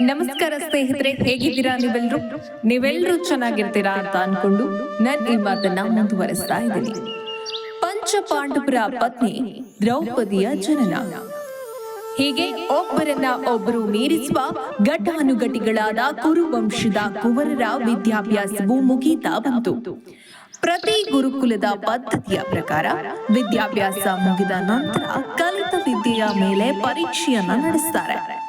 ನಮಸ್ಕಾರ ಸ್ನೇಹಿತರೆ ಹೇಗಿದ್ದೀರಾ ನೀವೆಲ್ರು? ನೀವೆಲ್ಲರೂ ಚೆನ್ನಾಗಿರ್ತೀರಾ ಅಂತ ಅನ್ಕೊಂಡು ನಾನು ಈ ಮಾತನ್ನ ಮುಂದುವರೆಸ್ತಾ ಇದ್ದೀನಿ. ಪಂಚ ಪಾಂಡವರ ಪತ್ನಿ ದ್ರೌಪದಿಯ ಜನನ. ಹೀಗೆ ಒಬ್ಬರನ್ನ ಒಬ್ಬರು ಮೀರಿಸುವ ಘಟಾನುಘಟಿಗಳಾದ ಕುರುವಂಶದ ಕುವರರ ವಿದ್ಯಾಭ್ಯಾಸವು ಮುಗೀತಾ ಬಂತು. ಪ್ರತಿ ಗುರುಕುಲದ ಪದ್ಧತಿಯ ಪ್ರಕಾರ ವಿದ್ಯಾಭ್ಯಾಸ ಮುಗಿದ ನಂತರ ಕಲಿತ ವಿದ್ಯೆಯ ಮೇಲೆ ಪರೀಕ್ಷೆಯನ್ನ ನಡೆಸ್ತಾರೆ.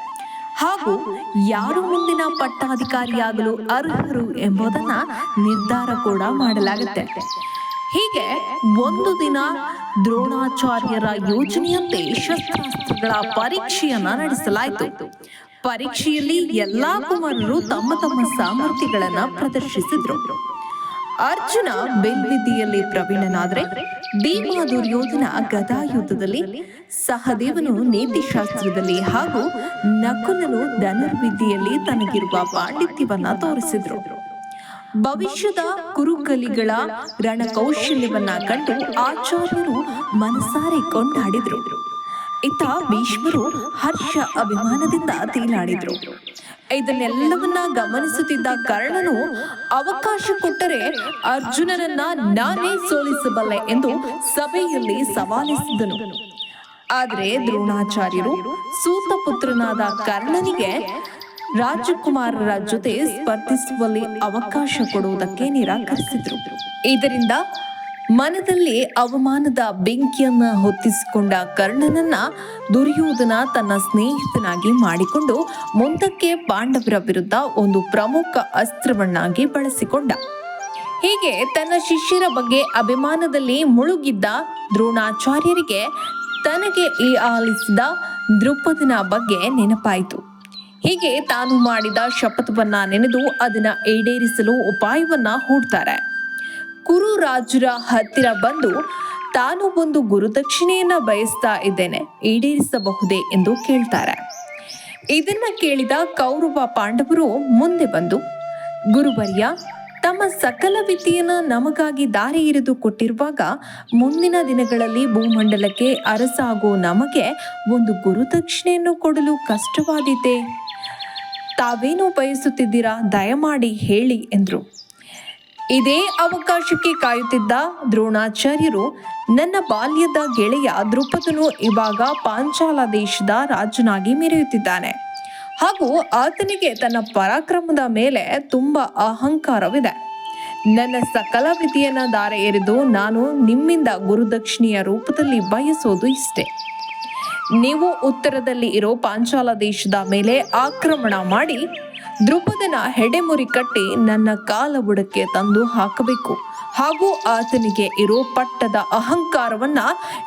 ಹಾಗೂ ಯಾರು ಮುಂದಿನ ಪಟ್ಟಾಧಿಕಾರಿಯಾಗಲು ಅರ್ಹರು ಎಂಬುದನ್ನ ನಿರ್ಧಾರ ಕೂಡ ಮಾಡಲಾಗುತ್ತೆ. ಹೀಗೆ ಒಂದು ದಿನ ದ್ರೋಣಾಚಾರ್ಯರ ಯೋಜನೆಯಂತೆ ಶಸ್ತ್ರಾಸ್ತ್ರಗಳ ಪರೀಕ್ಷೆಯನ್ನ ನಡೆಸಲಾಯಿತು. ಪರೀಕ್ಷೆಯಲ್ಲಿ ಎಲ್ಲಾ ಕುಮಾರರು ತಮ್ಮ ತಮ್ಮ ಸಾಮರ್ಥ್ಯಗಳನ್ನ ಪ್ರದರ್ಶಿಸಿದ್ರು. ಅರ್ಜುನ ಬೆಲ್ವಿದ್ಯೆಯಲ್ಲಿ ಪ್ರವೀಣನಾದ್ರೆ ಭೀಮ ದುರ್ಯೋಧನ ಗದಾಯುದ್ಧದಲ್ಲಿ ಸಹದೇವನು ನೀತಿಶಾಸ್ತ್ರದಲ್ಲಿ ಹಾಗೂ ನಕುಲನು ಧನುರ್ವಿದ್ಯೆಯಲ್ಲಿ ತನಗಿರುವ ಪಾಂಡಿತ್ಯವನ್ನ ತೋರಿಸಿದ್ರು. ಭವಿಷ್ಯದ ಕುರುಕಲಿಗಳ ರಣಕೌಶಲ್ಯವನ್ನ ಕಂಡು ಆಚಾರ್ಯರು ಮನಸಾರೆ ಕೊಂಡಾಡಿದ್ರು. ಇತ್ತ ಭೀಷ್ಮರು ಹರ್ಷ ಅಭಿಮಾನದಿಂದ ತೇಲಾಡಿದ್ರು. ಇದನ್ನೆಲ್ಲವನ್ನ ಗಮನಿಸುತ್ತಿದ್ದ ಕರ್ಣನು ಅವಕಾಶ ಕೊಟ್ಟರೆ ಅರ್ಜುನನನ್ನ ನಾನೇ ಸೋಲಿಸಬಲ್ಲೆ ಎಂದು ಸಭೆಯಲ್ಲಿ ಸವಾಲಿಸಿದನು. ಆದರೆ ದ್ರೋಣಾಚಾರ್ಯರು ಸೂತ ಪುತ್ರನಾದ ಕರ್ಣನಿಗೆ ರಾಜಕುಮಾರರ ಜೊತೆ ಸ್ಪರ್ಧಿಸುವಲ್ಲಿ ಅವಕಾಶ ಕೊಡುವುದಕ್ಕೆ ನಿರಾಕರಿಸಿದರು. ಇದರಿಂದ ಮನದಲ್ಲಿ ಅವಮಾನದ ಬೆಂಕಿಯನ್ನ ಹೊತ್ತಿಸಿಕೊಂಡ ಕರ್ಣನನ್ನ ದುರ್ಯೋಧನ ತನ್ನ ಸ್ನೇಹಿತನಾಗಿ ಮಾಡಿಕೊಂಡು ಮುಂದಕ್ಕೆ ಪಾಂಡವರ ವಿರುದ್ಧ ಒಂದು ಪ್ರಮುಖ ಅಸ್ತ್ರವನ್ನಾಗಿ ಬಳಸಿಕೊಂಡ. ಹೀಗೆ ತನ್ನ ಶಿಷ್ಯರ ಬಗ್ಗೆ ಅಭಿಮಾನದಲ್ಲಿ ಮುಳುಗಿದ್ದ ದ್ರೋಣಾಚಾರ್ಯರಿಗೆ ತನಗೆ ಈ ಆಲಿಸಿದ ದೃಪದನ ಬಗ್ಗೆ ನೆನಪಾಯಿತು. ಹೀಗೆ ತಾನು ಮಾಡಿದ ಶಪಥವನ್ನ ನೆನೆದು ಅದನ್ನ ಈಡೇರಿಸಲು ಉಪಾಯವನ್ನ ಹೂಡ್ತಾರೆ. ಕುರು ರಾಜರ ಹತ್ತಿರ ಬಂದು ತಾನು ಒಂದು ಗುರುದಕ್ಷಿಣೆಯನ್ನ ಬಯಸ್ತಾ ಇದ್ದೇನೆ, ಈಡೇರಿಸಬಹುದೇ ಎಂದು ಕೇಳ್ತಾರೆ. ಇದನ್ನ ಕೇಳಿದ ಕೌರವ ಪಾಂಡವರು ಮುಂದೆ ಬಂದು, ಗುರುವರ್ಯ, ತಮ್ಮ ಸಕಲ ವಿದ್ಯೆಯನ್ನ ನಮಗಾಗಿ ದಾರಿ ಇರಿದು ಕೊಟ್ಟಿರುವಾಗ ಮುಂದಿನ ದಿನಗಳಲ್ಲಿ ಭೂಮಂಡಲಕ್ಕೆ ಅರಸಾಗೋ ನಮಗೆ ಒಂದು ಗುರುದಕ್ಷಿಣೆಯನ್ನು ಕೊಡಲು ಕಷ್ಟವಾದೀತೆ. ತಾವೇನು ಬಯಸುತ್ತಿದ್ದೀರಾ ದಯಮಾಡಿ ಹೇಳಿ ಎಂದರು. ಇದೇ ಅವಕಾಶಕ್ಕೆ ಕಾಯುತ್ತಿದ್ದ ದ್ರೋಣಾಚಾರ್ಯರು, ನನ್ನ ಬಾಲ್ಯದ ಗೆಳೆಯ ದೃಪದನು ಇವಾಗ ಪಾಂಚಾಲ ದೇಶದ ರಾಜನಾಗಿ ಮೆರೆಯುತ್ತಿದ್ದಾನೆ. ಹಾಗೂ ಆತನಿಗೆ ತನ್ನ ಪರಾಕ್ರಮದ ಮೇಲೆ ತುಂಬಾ ಅಹಂಕಾರವಿದೆ. ನನ್ನ ಸಕಲ ವಿಧಿಯನ್ನ ದಾರ ಎರೆದು ನಾನು ನಿಮ್ಮಿಂದ ಗುರುದಕ್ಷಿಣೆಯ ರೂಪದಲ್ಲಿ ಬಯಸೋದು ಇಷ್ಟೇ. ನೀವು ಉತ್ತರದಲ್ಲಿ ಇರೋ ಪಾಂಚಾಲ ದೇಶದ ಮೇಲೆ ಆಕ್ರಮಣ ಮಾಡಿ ದೃಪದನ ಹೆಡೆಮುರಿ ಕಟ್ಟಿ ನನ್ನ ಕಾಲ ಬುಡಕ್ಕೆ ತಂದು ಹಾಕಬೇಕು. ಹಾಗೂ ಆತನಿಗೆ ಇರೋ ಪಟ್ಟದ ಅಹಂಕಾರವನ್ನ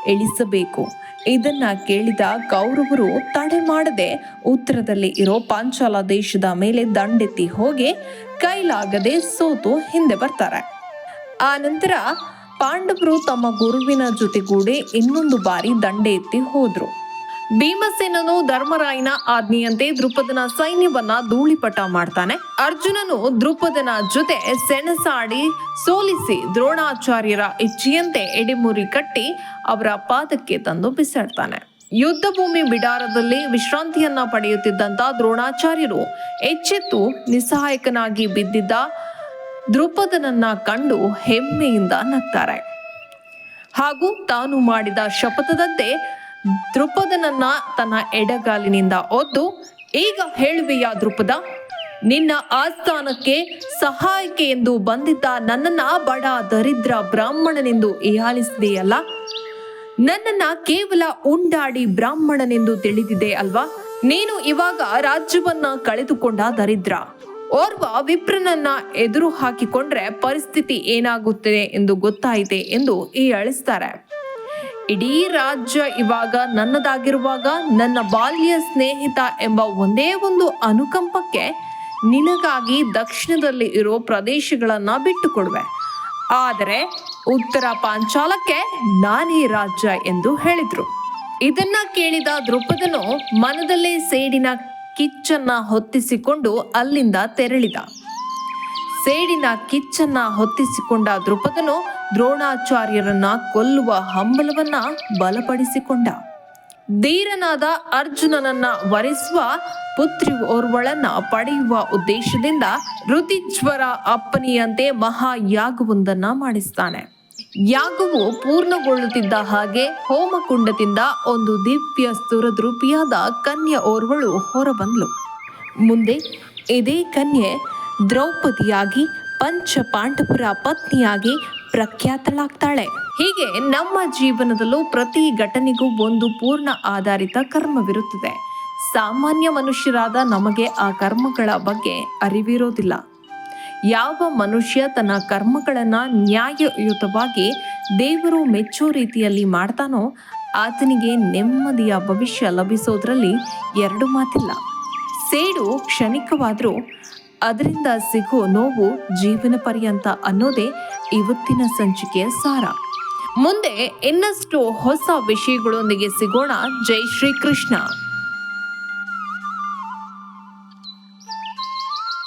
ಎಳಿಸಬೇಕು ಇದನ್ನ ಕೇಳಿದ ಕೌರವರು ತಡೆ ಮಾಡದೆ ಉತ್ತರದಲ್ಲಿ ಇರೋ ಪಾಂಚಾಲ ದೇಶದ ಮೇಲೆ ದಂಡೆತ್ತಿ ಹೋಗಿ ಕೈಲಾಗದೆ ಸೋತು ಹಿಂದೆ ಬರ್ತಾರೆ. ಆ ನಂತರ ಪಾಂಡವರು ತಮ್ಮ ಗುರುವಿನ ಜೊತೆಗೂಡಿ ಇನ್ನೊಂದು ಬಾರಿ ದಂಡೆ ಎತ್ತಿ ಹೋದ್ರು. ಭೀಮಸೇನನು ಧರ್ಮರಾಯನ ಆಜ್ಞೆಯಂತೆ ದೃಪದನ ಸೈನ್ಯವನ್ನ ಧೂಳಿಪಟ ಮಾಡ್ತಾನೆ. ಅರ್ಜುನನು ದೃಪದನ ಜೊತೆ ಸೆಣಸಾಡಿ ಸೋಲಿಸಿ ದ್ರೋಣಾಚಾರ್ಯರ ಇಚ್ಛೆಯಂತೆ ಎಡೆಮುರಿ ಕಟ್ಟಿ ಅವರ ಪಾದಕ್ಕೆ ತಂದು ಬಿಸಾಡ್ತಾನೆ. ಯುದ್ಧ ಭೂಮಿ ಬಿಡಾರದಲ್ಲಿ ವಿಶ್ರಾಂತಿಯನ್ನ ಪಡೆಯುತ್ತಿದ್ದಂತ ದ್ರೋಣಾಚಾರ್ಯರು ಎಚ್ಚೆತ್ತು ನಿಸ್ಸಹಾಯಕನಾಗಿ ಬಿದ್ದಿದ್ದ ದೃಪದನನ್ನ ಕಂಡು ಹೆಮ್ಮೆಯಿಂದ ನಗ್ತಾರೆ. ಹಾಗೂ ತಾನು ಮಾಡಿದ ಶಪಥದಂತೆ ದೃಪದನನ್ನ ತನ್ನ ಎಡಗಾಲಿನಿಂದ ಒದ್ದು, ಈಗ ಹೇಳುವೆಯ ದೃಪದ ನಿನ್ನ ಆಸ್ಥಾನಕ್ಕೆ ಸಹಾಯಕ್ಕೆ ಎಂದು ಬಂದಿದ್ದ ನನ್ನನ್ನ ಬಡ ದರಿದ್ರ ಬ್ರಾಹ್ಮಣನೆಂದು ಹೀಯಾಳಿಸಿದೆಯಲ್ಲ ನನ್ನನ್ನ ಕೇವಲ ಉಂಡಾಡಿ ಬ್ರಾಹ್ಮಣನೆಂದು ತಿಳಿದಿದೆ ಅಲ್ವಾ? ನೀನು ಇವಾಗ ರಾಜ್ಯವನ್ನ ಕಳೆದುಕೊಂಡ ದರಿದ್ರ. ಓರ್ವ ವಿಪ್ರನನ್ನ ಎದುರು ಹಾಕಿಕೊಂಡ್ರೆ ಪರಿಸ್ಥಿತಿ ಏನಾಗುತ್ತದೆ ಎಂದು ಗೊತ್ತಾಯಿತೆ ಎಂದು ಹೀಯಾಳಿಸ್ತಾರೆ ಇಡೀ ರಾಜ್ಯ ಇವಾಗ ನನ್ನದಾಗಿರುವಾಗ ನನ್ನ ಬಾಲ್ಯ ಸ್ನೇಹಿತ ಎಂಬ ಒಂದೇ ಒಂದು ಅನುಕಂಪಕ್ಕೆ ನಿನಗಾಗಿ ದಕ್ಷಿಣದಲ್ಲಿ ಇರೋ ಪ್ರದೇಶಗಳನ್ನ ಬಿಟ್ಟುಕೊಡುವೆ. ಆದರೆ ಉತ್ತರ ಪಾಂಚಾಲಕ್ಕೆ ನಾನೇ ರಾಜ್ಯ ಎಂದು ಹೇಳಿದ್ರು. ಇದನ್ನ ಕೇಳಿದ ದೃಪದನು ಮನದಲ್ಲೇ ಸೇಡಿನ ಕಿಚ್ಚನ್ನ ಹೊತ್ತಿಸಿಕೊಂಡು ಅಲ್ಲಿಂದ ತೆರಳಿದ. ಸೇಡಿನ ಕಿಚ್ಚನ್ನ ಹೊತ್ತಿಸಿಕೊಂಡ ದೃಪದನು ದ್ರೋಣಾಚಾರ್ಯರನ್ನ ಕೊಲ್ಲುವ ಹಂಬಲವನ್ನ ಬಲಪಡಿಸಿಕೊಂಡ. ಧೀರನಾದ ಅರ್ಜುನನನ್ನ ವರಿಸುವ, ಪುತ್ರಿ ಓರ್ವಳನ್ನ ಪಡೆಯುವ ಉದ್ದೇಶದಿಂದ ಋತಿಜ್ವರ ಅಪ್ಪನಿಯಂತೆ ಮಹಾಯಾಗವೊಂದನ್ನ ಮಾಡಿಸ್ತಾನೆ. ಯಾಗವು ಪೂರ್ಣಗೊಳ್ಳುತ್ತಿದ್ದ ಹಾಗೆ ಹೋಮಕುಂಡದಿಂದ ಒಂದು ದಿವ್ಯ ಸ್ತುರದ್ರೂಪಿಯಾದ ಕನ್ಯೆ ಓರ್ವಳು ಹೊರಬಂದ್ಲು. ಮುಂದೆ ಇದೇ ಕನ್ಯೆ ದ್ರೌಪದಿಯಾಗಿ ಪಂಚ ಪಾಂಡವರ ಪತ್ನಿಯಾಗಿ ಪ್ರಖ್ಯಾತಳಾಗ್ತಾಳೆ. ಹೀಗೆ ನಮ್ಮ ಜೀವನದಲ್ಲೂ ಪ್ರತಿ ಘಟನೆಗೂ ಒಂದು ಪೂರ್ಣ ಆಧಾರಿತ ಕರ್ಮವಿರುತ್ತದೆ. ಸಾಮಾನ್ಯ ಮನುಷ್ಯರಾದ ನಮಗೆ ಆ ಕರ್ಮಗಳ ಬಗ್ಗೆ ಅರಿವಿರೋದಿಲ್ಲ. ಯಾವ ಮನುಷ್ಯ ತನ್ನ ಕರ್ಮಗಳನ್ನು ನ್ಯಾಯಯುತವಾಗಿ ದೇವರು ಮೆಚ್ಚೋ ರೀತಿಯಲ್ಲಿ ಮಾಡ್ತಾನೋ, ಆತನಿಗೆ ನೆಮ್ಮದಿಯ ಭವಿಷ್ಯ ಲಭಿಸೋದ್ರಲ್ಲಿ ಎರಡು ಮಾತಿಲ್ಲ. ಸೇಡು ಕ್ಷಣಿಕವಾದರೂ ಅದರಿಂದ ಸಿಗೋ ನೋವು ಜೀವನ ಪರ್ಯಂತ ಅನ್ನೋದೇ ಇವತ್ತಿನ ಸಂಚಿಕೆಯ ಸಾರ. ಮುಂದೆ ಇನ್ನಷ್ಟು ಹೊಸ ವಿಷಯಗಳೊಂದಿಗೆ ಸಿಗೋಣ. ಜೈ ಶ್ರೀ ಕೃಷ್ಣ